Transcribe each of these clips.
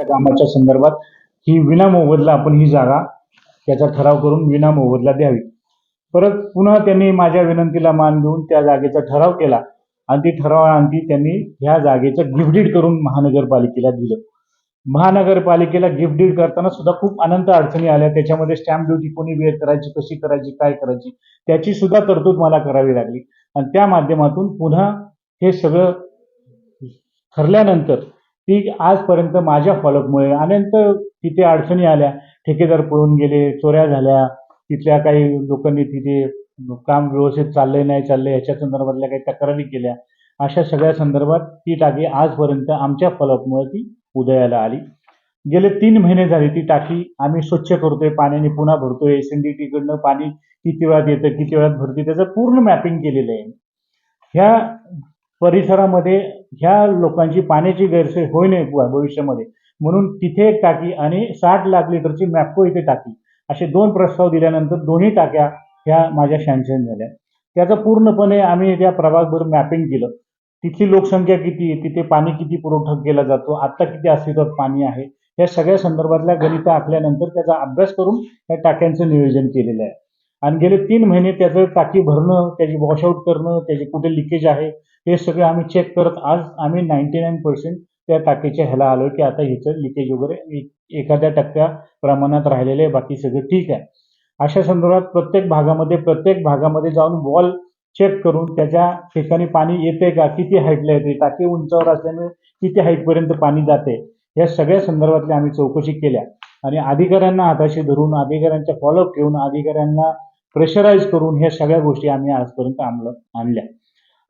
त्या कामाच्या संदर्भात ही विना मोबदला आपण ही जागा त्याचा ठराव करून विना मोबदला द्यावी. परत पुन्हा त्यांनी माझ्या विनंतीला मान देऊन त्या जागेचा ठराव केला आणि ती ठरावाअंती त्यांनी ह्या जागेचं गिफ्ट डीड करून महानगरपालिकेला दिलं. महानगरपालिकेला गिफ्ट डीड करताना सुद्धा खूप अनंत अडचणी आल्या. त्याच्यामध्ये स्टॅम्प ड्युटी कोणी वेळ करायची कशी करायची काय करायची त्याची सुद्धा तरतूद मला करावी लागली. आणि त्या माध्यमातून पुन्हा हे सगळं ठरल्यानंतर ती आजपर्यंत माझ्या फॉलोअपमुळे अनंत तिथे अडचणी आल्या. ठेकेदार पळून गेले चोऱ्या झाल्या. तिथल्या काही लोकांनी तिथे काम व्यवस्थित चाललंय नाही चाललंय याच्या संदर्भातल्या काही तक्रारी केल्या. अशा सगळ्या संदर्भात ती टाकी आजपर्यंत आमच्या फॉलोअपमुळे ती उदयाला आली. गेले तीन महिने झाले ती टाकी आम्ही स्वच्छ करतोय पाण्याने पुन्हा भरतोय एस एन डी टीकडनं पाणी किती वेळात येतं किती वेळात भरते त्याचं पूर्ण मॅपिंग केलेलं आहे. ह्या परिसरामध्ये ह्या लोकांची पाण्याची गैरसोय होऊ नये भविष्यामध्ये. म्हणून तिथे एक टाकी आणि साठ लाख लिटरची मॅपको इथे टाकी असे दोन प्रस्ताव दिल्यानंतर दोन्ही टाक्या ह्या माझ्या सँक्शन झाल्या. त्याचं पूर्णपणे आम्ही त्या प्रभागभर मॅपिंग केलं. तिथली लोकसंख्या किती आहे? तिथे पाणी किती पुरवठा केला जातो? आत्ता किती अस्तित्वात पाणी आहे? या सगळ्या संदर्भातल्या गणित आखल्यानंतर त्याचा अभ्यास करून या टाक्यांचं नियोजन केलेलं आहे. आणि गेले तीन महिने त्याचं टाकी भरणं त्याची वॉशआउट करणं त्याचे कुठे लिकेज आहे हे सगळं आम्ही चेक करत आज आम्ही नाईन्टी नाईन पर्सेंट त्या टाकीच्या ह्याला आलो की आता ह्याचं लिकेज वगैरे एखाद्या टक्क्या प्रमाणात राहिलेलं आहे बाकी सगळं ठीक आहे. अशा संदर्भात प्रत्येक भागामध्ये प्रत्येक भागामध्ये जाऊन वॉल चेक करून त्याच्या ठिकाणी पाणी येते का किती हाईटला येते टाकी उंचावर असल्यामुळे किती हाईटपर्यंत पाणी जाते या सगळ्या संदर्भातल्या आम्ही चौकशी केल्या. आणि अधिकाऱ्यांना हाताशी धरून अधिकाऱ्यांच्या फॉलोअप घेऊन अधिकाऱ्यांना प्रेशराईज करून ह्या सगळ्या गोष्टी आम्ही आजपर्यंत अंमलात आणल्या.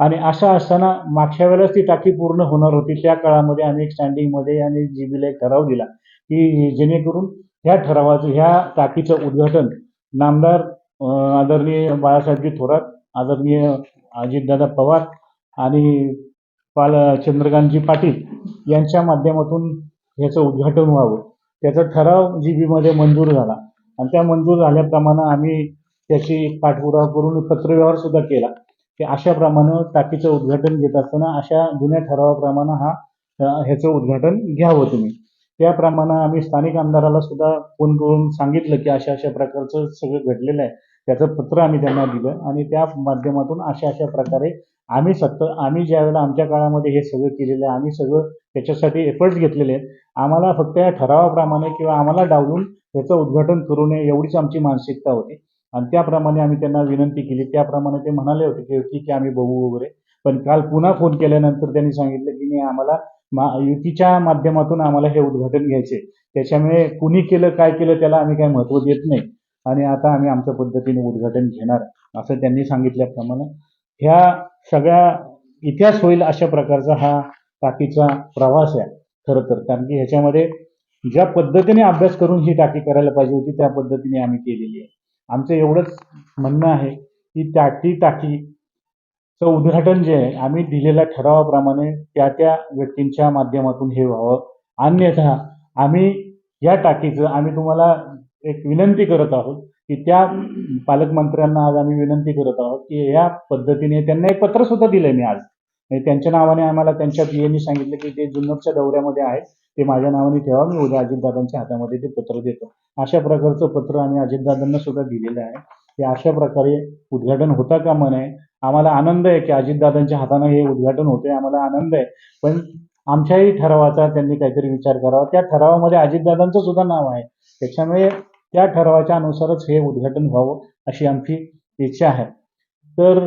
आणि असं असताना मागच्या वेळेस ती टाकी पूर्ण होणार होती. त्या काळामध्ये आम्ही एक स्टँडिंगमध्ये आणि जी बीला एक ठराव दिला की जेणेकरून ह्या ठरावाचं ह्या टाकीचं उद्घाटन नामदार आदरणीय बाळासाहेबजी थोरात आदरणीय अजितदादा पवार आणि पाल चंद्रकांतजी पाटील यांच्या माध्यमातून ह्याचं उद्घाटन व्हावं. त्याचा ठराव जी बीमध्ये मंजूर झाला. आणि त्या मंजूर झाल्याप्रमाणे आम्ही त्याची पाठपुरावा करून पत्रव्यवहार सुद्धा केला. की अशा प्रमाणे टाकीचं उद्घाटन घेत असताना अशा जुन्या ठरावाप्रमाणे हा ह्याचं उद्घाटन घ्यावं तुम्ही. त्याप्रमाणे आम्ही स्थानिक आमदाराला सुद्धा फोन करून सांगितलं की अशा अशा प्रकारचं सगळं घडलेलं आहे. त्याचं पत्र आम्ही त्यांना दिलं आणि त्या माध्यमातून अशा अशा प्रकारे आम्ही सत्त आम्ही ज्या वेळेला आमच्या काळामध्ये हे सगळं केलेलं आहे आम्ही सगळं त्याच्यासाठी एफर्ट्स घेतलेले आहेत. आम्हाला फक्त या ठरावाप्रमाणे किंवा आम्हाला डावलून त्याचं उद्घाटन करू नये एवढीच आमची मानसिकता होती. आणि त्याप्रमाणे आम्ही त्यांना विनंती केली. त्याप्रमाणे ते म्हणाले होते की ठीक आहे आम्ही बघू वगैरे. पण काल पुन्हा फोन केल्यानंतर त्यांनी सांगितलं की नाही आम्हाला मा युतीच्या माध्यमातून आम्हाला हे उद्घाटन घ्यायचे त्याच्यामुळे कुणी केलं काय केलं त्याला आम्ही काही महत्त्व देत नाही. आणि आता आम्ही आमच्या पद्धतीने उद्घाटन घेणार. असं त्यांनी सांगितल्याप्रमाणे ह्या सगळ्या इतिहास होईल अशा प्रकारचा हा टाकीचा प्रवास आहे. खरं तर. कारण की ह्याच्यामध्ये ज्या पद्धतीने अभ्यास करून ही टाकी करायला पाहिजे होती त्या पद्धतीने आम्ही केलेली आहे. आमचं एवढंच म्हणणं आहे की त्या ती टाकीचं उद्घाटन जे आहे आम्ही दिलेल्या ठरावाप्रमाणे त्या त्या व्यक्तींच्या माध्यमातून हे व्हावं. अन्यथा आम्ही या टाकीचं आम्ही तुम्हाला एक विनंती करत आहोत की त्या पालकमंत्र्यांना आज आम्ही विनंती करत आहोत की या पद्धतीने त्यांना एक पत्र सुद्धा दिलंय मी आज. त्यांच्या नावाने आम्हाला त्यांच्या पीएनी सांगितलं की ते जुन्नरच्या दौऱ्यामध्ये आहेत ते माझ्या नावाने ठेवा मी उद्या अजितदादांच्या हातामध्ये ते पत्र देतो. अशा प्रकारचं पत्र आम्ही अजितदादांना सुद्धा दिलेलं आहे. ते अशा प्रकारे उद्घाटन होता का म्हणे आम्हाला आनंद आहे की अजितदादांच्या हाताने हे उद्घाटन होते आम्हाला आनंद आहे. पण आमच्याही ठरावाचा त्यांनी काहीतरी विचार करावा. त्या ठरावामध्ये अजितदादांचं सुद्धा नाव आहे. त्याच्यामुळे त्या ठरावाच्या अनुसारच हे उद्घाटन व्हावं अशी आमची इच्छा आहे. तर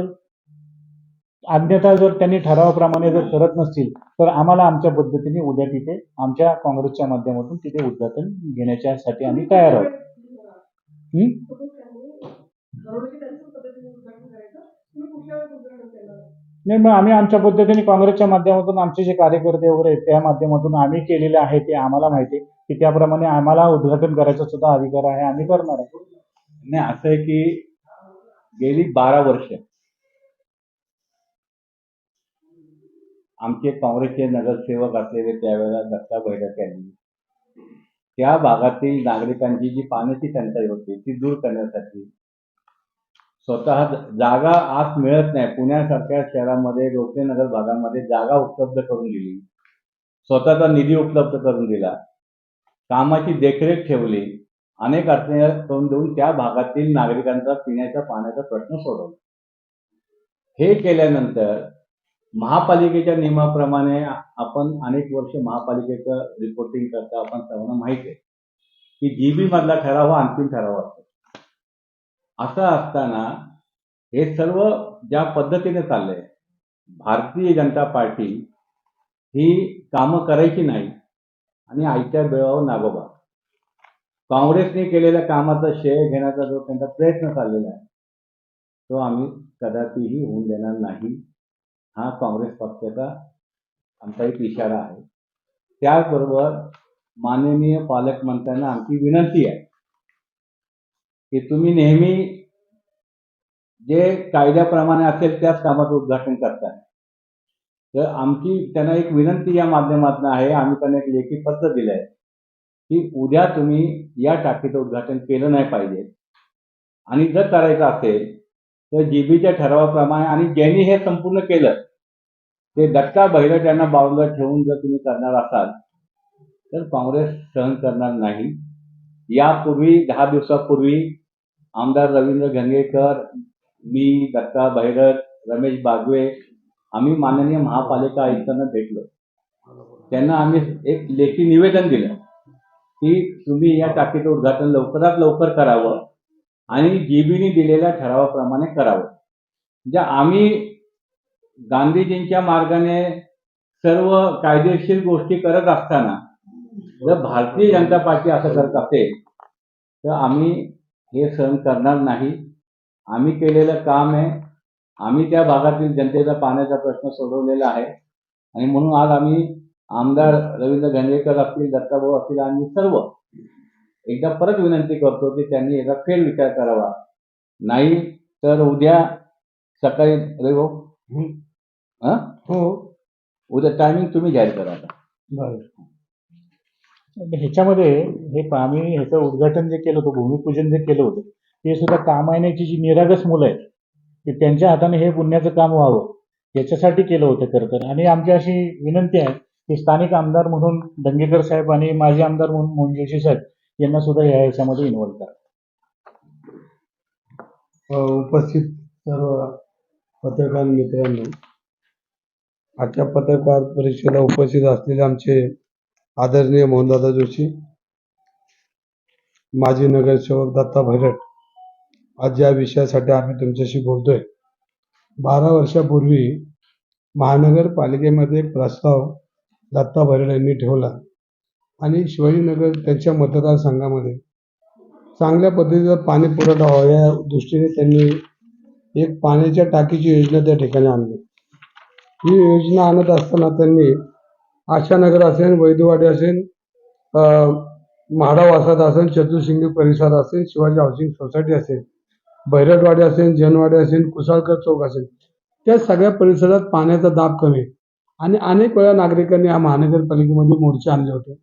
अन्यथा जर त्यांनी ठरावाप्रमाणे जर करत नसतील तर आम्हाला आमच्या पद्धतीने उद्या तिथे आमच्या काँग्रेसच्या माध्यमातून तिथे उद्घाटन घेण्याच्यासाठी आम्ही तयार आहोत. नाही मग आम्ही आमच्या पद्धतीने काँग्रेसच्या माध्यमातून आमचे जे कार्यकर्ते वगैरे आहेत त्या माध्यमातून आम्ही केलेले आहे ते आम्हाला माहिती आहे की त्याप्रमाणे आम्हाला उद्घाटन करायचा सुद्धा अधिकार आहे आम्ही करणार आहे नाही असं आहे की गेली बारा वर्ष आमचे काँग्रेसचे नगरसेवक असलेले त्यावेळेला दत्ता बैठक यांनी. त्या भागातील नागरिकांची जी पाण्याची टंचाई होती ती दूर करण्यासाठी स्वतः जागा आज मिळत नाही. पुण्यासारख्या शहरामध्ये नगर भागामध्ये जागा उपलब्ध करून दिली. स्वतःचा निधी उपलब्ध करून दिला. कामाची देखरेख ठेवली. अनेक अडचणी करून देऊन त्या भागातील नागरिकांचा पिण्याच्या पाण्याचा प्रश्न सोडवला. हे केल्यानंतर महापालिकेच्या नियमाप्रमाणे आपण अनेक वर्ष महापालिकेचं रिपोर्टिंग करता आपण सर्वांना माहिती आहे. की जीबी मधला ठराव हा अंतिम ठराव असतो. असं असताना हे सर्व ज्या पद्धतीने चाललंय भारतीय जनता पार्टी ही कामं करायची नाही आणि आयत्या बेळावर नागोबा काँग्रेसने केलेल्या कामाचा श्रेय घेण्याचा जो त्यांचा प्रयत्न चाललेला आहे तो आम्ही कदापिही होऊन देणार नाही. हा काँग्रेस पक्षाचा आमचा एक इशारा आहे. त्याचबरोबर माननीय पालकमंत्र्यांना आमची विनंती आहे की तुम्ही नेहमी जे कायद्याप्रमाणे असेल त्याच कामाचं उद्घाटन करताय. तर आमची त्यांना एक विनंती या माध्यमातून आहे. आम्ही त्यांना एक लेखी पत्र दिलं आहे की उद्या तुम्ही या टाकीचं उद्घाटन केलं नाही पाहिजे. आणि जर करायचं असेल तर जीबीच्या ठरावाप्रमाणे आणि ज्यांनी हे संपूर्ण केलं ते दत्ता भैरव यांना बाजूला ठेवून जर तुम्ही करणार असाल तर काँग्रेस सहन करणार नाही. यापूर्वी दहा दिवसापूर्वी आमदार रवींद्र गंगेकर मी दत्ता भैरव रमेश बागवे आम्ही माननीय महापालिका आयुक्तांना भेटलो. त्यांना आम्ही एक लेखी निवेदन दिलं की तुम्ही या टाकीचं उद्घाटन लवकरात लवकर करावं. आणि जीबीने दिलेल्या ठरावाप्रमाणे करावं. म्हणजे आम्ही गांधीजींच्या मार्गाने सर्व कायदेशीर गोष्टी करत असताना जर भारतीय जनता पार्टी असं करत असेल तर आम्ही हे सहन करणार नाही. आम्ही केलेलं काम आहे. आम्ही त्या भागातील जनतेचा पाण्याचा प्रश्न सोडवलेला आहे. आणि म्हणून आज आम्ही आमदार रवींद्र गंगेकर असतील दत्ताभाऊ असतील आम्ही सर्व एकदा परत विनंती करतो की त्यांनी याचा फेर विचार करावा. नाही तर उद्या सकाळी रवी भाऊ हं? हो? उद्या टायमिंग तुम्ही जाहीर करा आता. बरं. ह्याच्यामध्ये हे आम्ही ह्याचं उद्घाटन जे केलं होतं भूमिपूजन जे केलं होतं ते सुद्धा कामायण्याची जी निरागस मुलं आहेत की त्यांच्या हाताने हे पुण्याचं काम व्हावं याच्यासाठी केलं होतं खरं तर. आणि आमची अशी विनंती आहे की स्थानिक आमदार म्हणून दंगेकर साहेब आणि माजी आमदार म्हणून मोहन साहेब यांना सुद्धा या याच्यामध्ये इन्व्हॉल्व करा. उपस्थित सर्व पत्रकार मित्रांनो आजच्या पत्रकार परिषदेला उपस्थित असलेले आमचे आदरणीय मोहनदादा जोशी माजी नगरसेवक दत्ता भैरट आज ज्या विषयासाठी आम्ही तुमच्याशी बोलतोय. बारा वर्षापूर्वी महानगरपालिकेमध्ये एक प्रस्ताव दत्ता भैरट यांनी ठेवला. आणि शिवाजीनगर त्यांच्या मतदारसंघामध्ये. चांगल्या पद्धतीचा पाणी पुरवठा व्हावा या दृष्टीने त्यांनी एक पाण्याच्या टाकीची योजना त्या ठिकाणी आणली. ही योजना आणत असताना त्यांनी आशानगर असेल वैदवाडी असेल म्हाडा वासात असेल चतुर्शिंगी परिसर असेल शिवाजी हाऊसिंग सोसायटी असेल बैरटवाडी असेल जनवाडी असेल कुसाळकर चौक असेल त्या सगळ्या परिसरात पाण्याचा दाब कमी. आहे. आणि अनेक वेळा नागरिकांनी या महानगरपालिकेमध्ये मोर्चे आणले होते.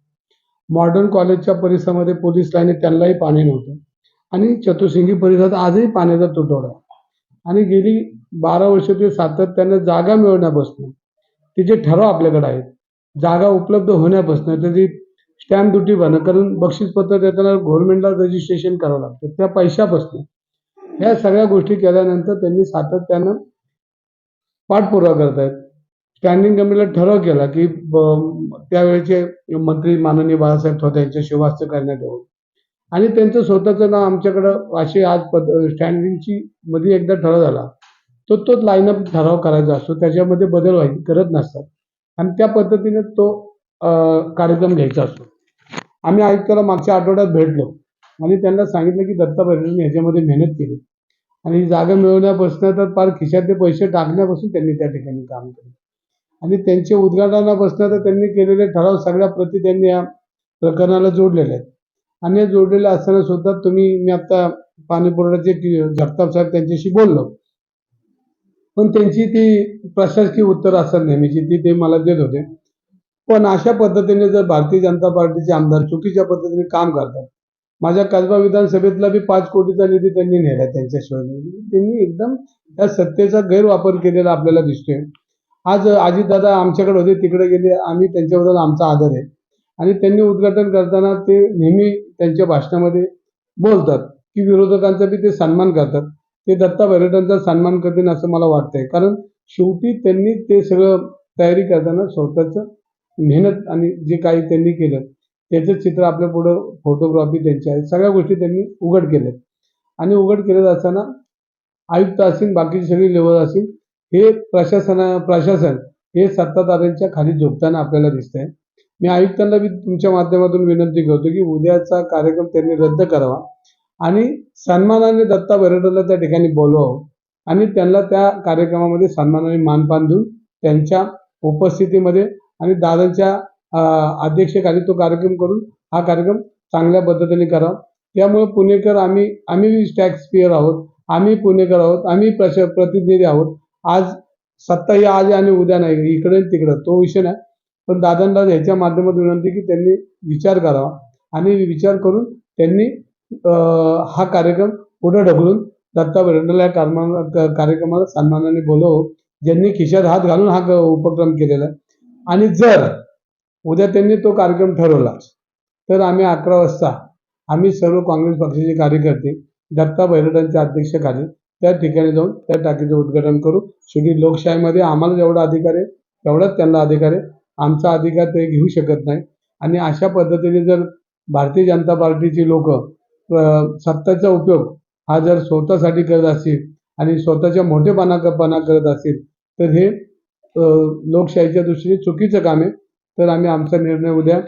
मॉडर्न कॉलेजच्या परिसरामध्ये पोलीस लाईन त्यांनाही पाणी नव्हतं. आणि चतुर्शिंगी परिसरात आजही पाण्याचा तुटवडा आणि गेली बारा वर्ष ते सातत्यानं जागा मिळवण्यापासून तिचे ठराव आपल्याकडे आहेत जागा उपलब्ध होण्यापासून त्याची स्टॅम्प ड्युटी भरणं कारण बक्षीसपत्र देताना गव्हर्नमेंटला रजिस्ट्रेशन करावं लागतं. त्या पैशापासून. ह्या सगळ्या गोष्टी केल्यानंतर त्यांनी सातत्यानं पाठपुरावा करत आहेत स्टँडिंग कमिटीला ठराव केला की ब- त्यावेळेचे मंत्री माननीय बाळासाहेब थोरात यांचे शिवास्य करण्यात येऊन आणि त्यांचं स्वतःचं नाव आमच्याकडं अशी आज पद स्टँडिंगची मध्ये एकदा ठराव झाला. तो तोच लाईनअप ठराव करायचा असतो. त्याच्यामध्ये बदल व्हाय करत नसतात. आणि त्या पद्धतीने तो कार्यक्रम घ्यायचा असतो. आम्ही आयुक्ताला मागच्या आठवड्यात भेटलो. आणि त्यांना सांगितलं की दत्ता बैरटने ह्याच्यामध्ये मेहनत केली. आणि ही जागा मिळवण्यापासून तर फार खिशातले पैसे टाकण्यापासून त्यांनी त्या ठिकाणी काम केलं. आणि त्यांचे उद्घाटनापासून तर त्यांनी केलेले ठराव सगळ्या प्रती त्यांनी या प्रकरणाला जोडलेले आहेत. आणि हे जोडलेले असताना सुद्धा तुम्ही मी आता पाणी पुरवठ्याचे जगताप साहेब त्यांच्याशी बोललो. पण त्यांची ती प्रशासकीय उत्तर असतात नेहमीची ती ते मला देत होते. पण अशा पद्धतीने जर भारतीय जनता पार्टीचे आमदार चुकीच्या पद्धतीने काम करतात माझ्या कसबा विधानसभेतला बी पाच कोटीचा निधी त्यांनी नेला त्यांच्याशिवाय. त्यांनी एकदम त्या सत्तेचा गैरवापर केलेला आपल्याला दिसतोय. आज अजितदादा आमच्याकडे होते तिकडे गेले. आम्ही त्यांच्याबद्दल आमचा आदर आहे. आणि त्यांनी उद्घाटन करताना ते नेहमी त्यांच्या भाषणामध्ये बोलतात की विरोधकांचा बी ते सन्मान करतात. ते दत्ता बैरटांचा सन्मान करतील असं मला वाटतंय. कारण शेवटी त्यांनी ते सगळं तयारी करताना स्वतःचं मेहनत आणि जे काही त्यांनी केलं त्याचं चित्र आपल्या पुढं फोटोग्राफी त्यांची आहे सगळ्या गोष्टी त्यांनी उघड केल्यात. आणि उघड केलं असताना आयुक्त असतील बाकीची सगळी लेवल असतील हे प्रशासना प्रशासन हे सत्ताधाऱ्यांच्या खाली झोपताना आपल्याला दिसतंय. मी आयुक्तांना बी तुमच्या माध्यमातून विनंती करतो की उद्याचा कार्यक्रम त्यांनी रद्द करावा आणि सन्मानाने दत्ता बैरटला त्या ठिकाणी बोलवावं आणि त्यांना त्या कार्यक्रमामध्ये सन्मानाने मानपान देऊन त्यांच्या उपस्थितीमध्ये आणि दादांच्या अध्यक्षेखाली तो कार्यक्रम करून हा कार्यक्रम चांगल्या पद्धतीने करावा. त्यामुळे पुणेकर आम्ही आम्ही टॅक्स पेअर आहोत आम्ही पुणेकर आहोत आम्ही प्रश प्रतिनिधी आहोत. आज सत्ता ही आज आणि उद्या नाही. इकडे तिकडं. तो विषय नाही. पण दादांना ह्याच्या माध्यमातून विनंती की त्यांनी विचार करावा. आणि विचार करून त्यांनी हा कार्यक्रम पुढे ढकलून दत्ता बैरटला या कारमा कार्यक्रमाला सन्मानाने बोलव. ज्यांनी खिशात हात घालून हा क- उपक्रम केलेला आहे. आणि जर उद्या त्यांनी तो कार्यक्रम ठरवला तर आम्ही अकरा वाजता आम्ही सर्व काँग्रेस पक्षाचे कार्यकर्ते दत्ता बैरटांच्या अध्यक्षतेखाली त्या ठिकाणी जाऊन त्या टाकीचं उद्घाटन करू. शेवटी लोकशाहीमध्ये आम्हाला जेवढा अधिकार आहे तेवढाच त्यांना अधिकार आहे. आमचा अधिकार ते घेऊ शकत नाही. आणि अशा पद्धतीने जर भारतीय जनता पार्टीची लोक सत्ताचा उपयोग हा जर स्वतःसाठी करत असतील आणि स्वतःच्या मोठेपणापणा करत असतील तर हे लोकशाहीच्या दृष्टीने चुकीचं काम आहे. तर आम्ही आमचा निर्णय उद्या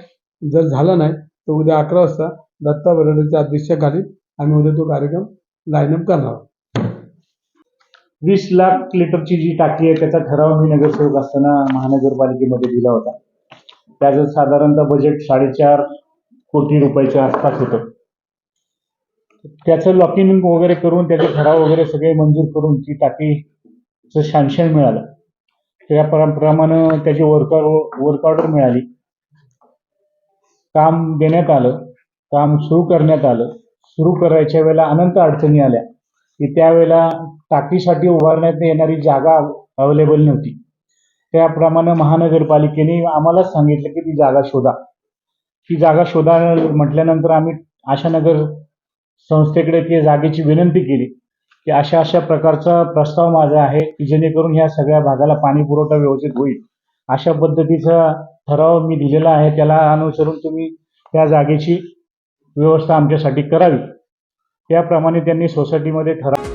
जर झाला नाही तर उद्या अकरा वाजता दत्ता बर्डेच्या अध्यक्षाखाली आम्ही उद्या तो कार्यक्रम लाईनअप करणार आहोत. वीस लाख लिटरची जी टाकी आहे त्याचा ठराव मी नगरसेवक असताना महानगरपालिकेमध्ये दिला होता. त्याचं साधारणतः बजेट साडेचार कोटी रुपयाच्या आसपास होतं. त्याचं लॉकिंग वगैरे करून त्याचे ठराव वगैरे सगळे मंजूर करून ती टाकीचं शांशन मिळालं. त्याप्रमाणे त्याची वर्क वर्क ऑर्डर मिळाली. काम देण्यात आलं काम सुरू करण्यात आलं. सुरू करायच्या वेळेला अनंत अडचणी आल्या. की त्यावेळेला टाकीसाठी उभारण्यात येणारी जागा अवेलेबल नव्हती. त्याप्रमाणे महानगरपालिकेने आम्हालाच सांगितलं की ती जागा शोधा. ती जागा शोधा म्हटल्यानंतर आम्ही आशानगर संस्थेकडे ती जागेची विनंती केली की अशा अशा प्रकारचा प्रस्ताव माझा आहे की जेणेकरून ह्या सगळ्या भागाला पाणी पुरवठा व्यवस्थित होईल. अशा पद्धतीचा ठराव मी दिलेला आहे. त्याला अनुसरून तुम्ही त्या जागेची व्यवस्था आमच्यासाठी करावी. त्याप्रमाणे त्यांनी सोसायटीमध्ये ठराव